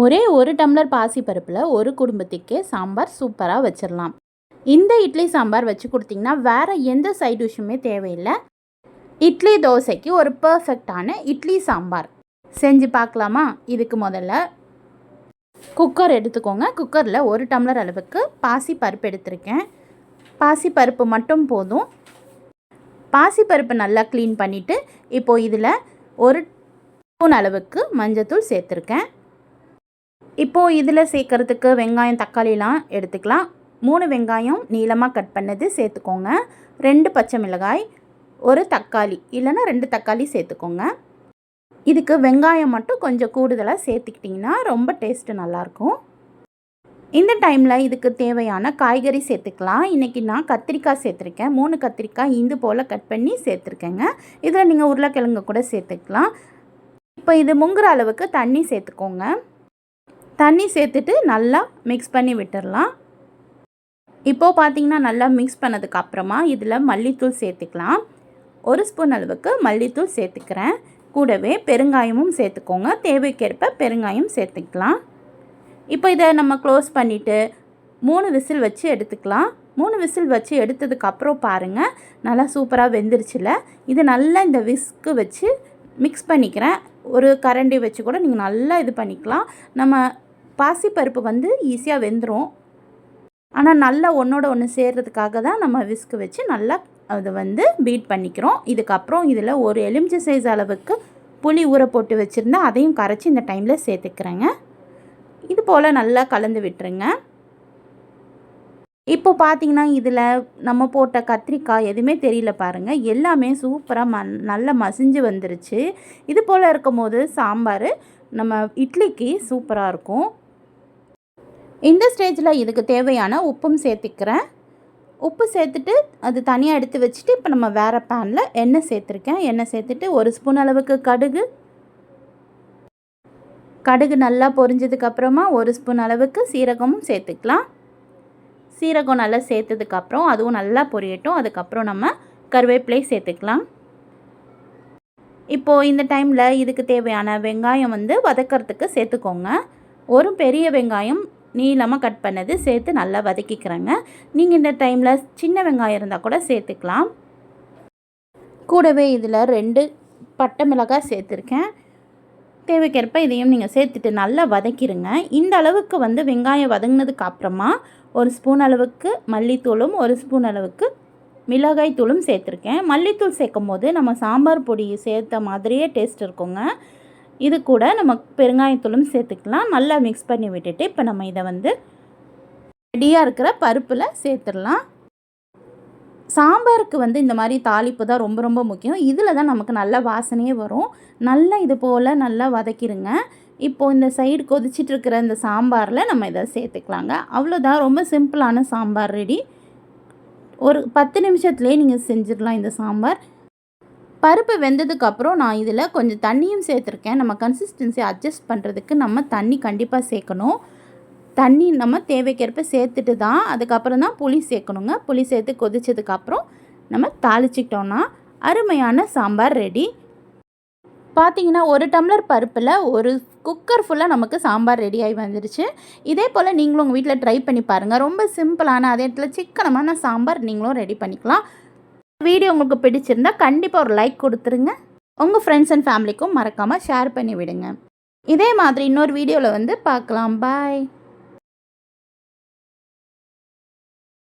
ஒரே ஒரு டம்ளர் பாசி பருப்பில் ஒரு குடும்பத்துக்கே சாம்பார் சூப்பராக வச்சிடலாம் இந்த இட்லி சாம்பார் வச்சு கொடுத்தீங்கன்னா வேறு எந்த சைட் டிஷ்ஷுமே தேவையில்லை. இட்லி தோசைக்கு ஒரு பர்ஃபெக்டான இட்லி சாம்பார். செஞ்சு பார்க்கலாமா இதுக்கு முதல்ல குக்கர் எடுத்துக்கோங்க. குக்கரில் ஒரு டம்ளர் அளவுக்கு பாசி பருப்பு எடுத்திருக்கேன். பாசி பருப்பு மட்டும் போதும். பாசி பருப்பு நல்லா க்ளீன் பண்ணிவிட்டு இப்போது இதில் ஒரு ஸ்பூன் அளவுக்கு மஞ்சத்தூள் சேர்த்துருக்கேன். இப்போது இதில் சேர்க்கறதுக்கு வெங்காயம் தக்காளிலாம் எடுத்துக்கலாம். மூணு வெங்காயம் நீளமாக கட் பண்ணது சேர்த்துக்கோங்க. ரெண்டு பச்சை மிளகாய் ஒரு தக்காளி. இல்லைன்னா ரெண்டு தக்காளி சேர்த்துக்கோங்க. இதுக்கு வெங்காயம் மட்டும் கொஞ்சம் கூடுதலாக சேர்த்துக்கிட்டிங்கன்னா ரொம்ப டேஸ்ட்டு நல்லாயிருக்கும். இந்த டைமில் இதுக்கு தேவையான காய்கறி சேர்த்துக்கலாம். இன்றைக்கி நான் கத்திரிக்காய் சேர்த்துருக்கேன். மூணு கத்திரிக்காய் இந்து போல் கட் பண்ணி சேர்த்துருக்கேங்க. இதில் நீங்கள் உருளைக்கிழங்கு கூட சேர்த்துக்கலாம். இப்போ இது முங்குற அளவுக்கு தண்ணி சேர்த்துக்கோங்க. தண்ணி சேர்த்துட்டு நல்லா மிக்ஸ் பண்ணி விட்டுடலாம் இப்போது பார்த்தீங்கன்னா நல்லா மிக்ஸ் பண்ணதுக்கு அப்புறமா இதில் மல்லித்தூள் சேர்த்துக்கலாம். ஒரு ஸ்பூன் அளவுக்கு மல்லித்தூள் சேர்த்துக்கிறேன். கூடவே பெருங்காயமும் சேர்த்துக்கோங்க. தேவைக்கேற்ப பெருங்காயம் சேர்த்துக்கலாம். இப்போ இதை நம்ம க்ளோஸ் பண்ணிவிட்டு மூணு விசில் வச்சு எடுத்துக்கலாம். மூணு விசில் வச்சு எடுத்ததுக்கப்புறம் பாருங்கள் நல்லா சூப்பராக வெந்துருச்சுல. இது நல்லா இந்த விஸ்க்கு வச்சு மிக்ஸ் பண்ணிக்கிறேன். ஒரு கரண்டி வச்சு கூட நீங்கள் நல்லா இது பண்ணிக்கலாம். நம்ம பாசிப்பருப்பு வந்து ஈஸியாக வெந்துடும் ஆனால் நல்லா ஒன்றோட ஒன்று சேர்கிறதுக்காக தான் நம்ம விஸ்க்கு வச்சு நல்லா அதை வந்து பீட் பண்ணிக்கிறோம். இதுக்கப்புறம் இதில் ஒரு எலுமிச்சை சைஸ் அளவுக்கு புளி ஊற போட்டு வச்சுருந்தா அதையும் கரைச்சி இந்த டைமில் சேர்த்துக்கிறேங்க. இது போல் நல்லா கலந்து விட்டுருங்க. இப்போ பார்த்தீங்கன்னா இதில் நம்ம போட்ட கத்திரிக்காய் எதுவுமே தெரியல பாருங்கள் எல்லாமே சூப்பராக ம நல்லா மசிஞ்சு வந்துருச்சு. இது போல் இருக்கும்போது சாம்பார் நம்ம இட்லிக்கு சூப்பராக இருக்கும். இந்த ஸ்டேஜில் இதுக்கு தேவையான உப்பும் சேர்த்துக்கிறேன். உப்பு சேர்த்துட்டு அது தனியாக எடுத்து வச்சுட்டு இப்போ நம்ம வேறு பேனில் எண்ணெய் சேர்த்துருக்கேன். எண்ணெய் சேர்த்துட்டு ஒரு ஸ்பூன் அளவுக்கு கடுகு. கடுகு நல்லா பொரிஞ்சதுக்கப்புறமா ஒரு ஸ்பூன் அளவுக்கு சீரகமும் சேர்த்துக்கலாம். சீரகம் நல்லா சேர்த்ததுக்கப்புறம் அதுவும் நல்லா பொரியட்டும். அதுக்கப்புறம் நம்ம கருவேப்பிலை சேர்த்துக்கலாம். இப்போது இந்த டைமில் இதுக்கு தேவையான வெங்காயம் வந்து வதக்கிறதுக்கு சேர்த்துக்கோங்க. ஒரு பெரிய வெங்காயம் நீளமாக கட் பண்ணது சேர்த்து நல்லா வதக்கிக்கிறேங்க. நீங்கள் இந்த டைமில் சின்ன வெங்காயம் இருந்தால் கூட சேர்த்துக்கலாம். கூடவே இதில் ரெண்டு பட்டை மிளகாய் சேர்த்துருக்கேன். தேவைக்கேற்ப இதையும் நீங்கள் சேர்த்துட்டு நல்லா வதக்கிடுங்க இந்த அளவுக்கு வந்து வெங்காயம் வதங்கினதுக்கு அப்புறமா ஒரு ஸ்பூன் அளவுக்கு மல்லித்தூளும் ஒரு ஸ்பூன் அளவுக்கு மிளகாய் தூளும் சேர்த்துருக்கேன். மல்லித்தூள் சேர்க்கும் போது நம்ம சாம்பார் பொடி சேர்த்த மாதிரியே டேஸ்ட் இருக்குங்க. இது கூட நம்ம பெருங்காயத்தூளும் சேர்த்துக்கலாம். நல்லா மிக்ஸ் பண்ணி விட்டுட்டு இப்போ நம்ம இதை வந்து ரெடியாக இருக்கிற பருப்பில் சேர்த்துடலாம். சாம்பாருக்கு வந்து இந்த மாதிரி தாளிப்பு தான் ரொம்ப ரொம்ப முக்கியம். இதில் தான் நமக்கு நல்ல வாசனையே வரும். நல்லா இது போல் நல்லா வதக்கிடுங்க இப்போது இந்த சைடு கொதிச்சிட்டு இருக்கிற இந்த சாம்பாரில் நம்ம இதை சேர்த்துக்கலாங்க. அவ்வளோதான் ரொம்ப சிம்பிளான சாம்பார் ரெடி ஒரு பத்து நிமிஷத்துலேயே நீங்கள் செஞ்சிடலாம் இந்த சாம்பார். பருப்பு வெந்ததுக்கப்புறம் நான் இதில் கொஞ்சம் தண்ணியும் சேர்த்துருக்கேன். நம்ம கன்சிஸ்டன்சி அட்ஜஸ்ட் பண்ணுறதுக்கு நம்ம தண்ணி கண்டிப்பாக சேர்க்கணும். தண்ணி நம்ம தேவைக்கேற்ப சேர்த்துட்டு தான் அதுக்கப்புறம் தான் புளி சேர்க்கணுங்க. புளி சேர்த்து கொதிச்சதுக்கப்புறம் நம்ம தாளிச்சிக்கிட்டோன்னா அருமையான சாம்பார் ரெடி பார்த்தீங்கன்னா ஒரு டம்ளர் பருப்பில் ஒரு குக்கர் ஃபுல்லாக நமக்கு சாம்பார் ரெடி ஆகி வந்துருச்சு. இதே போல் நீங்களும் உங்கள் வீட்டில் ட்ரை பண்ணி பாருங்கள் ரொம்ப சிம்பிளான அதே இடத்துல சிக்கனமான சாம்பார் நீங்களும் ரெடி பண்ணிக்கலாம். வீடியோ உங்களுக்கு பிடிச்சிருந்தா கண்டிப்பாக ஒரு லைக் கொடுத்துருங்க. உங்கள் ஃப்ரெண்ட்ஸ் அண்ட் ஃபேமிலிக்கும் மறக்காமல் ஷேர் பண்ணி விடுங்க இதே மாதிரி இன்னொரு வீடியோவில் வந்து பார்க்கலாம். பாய்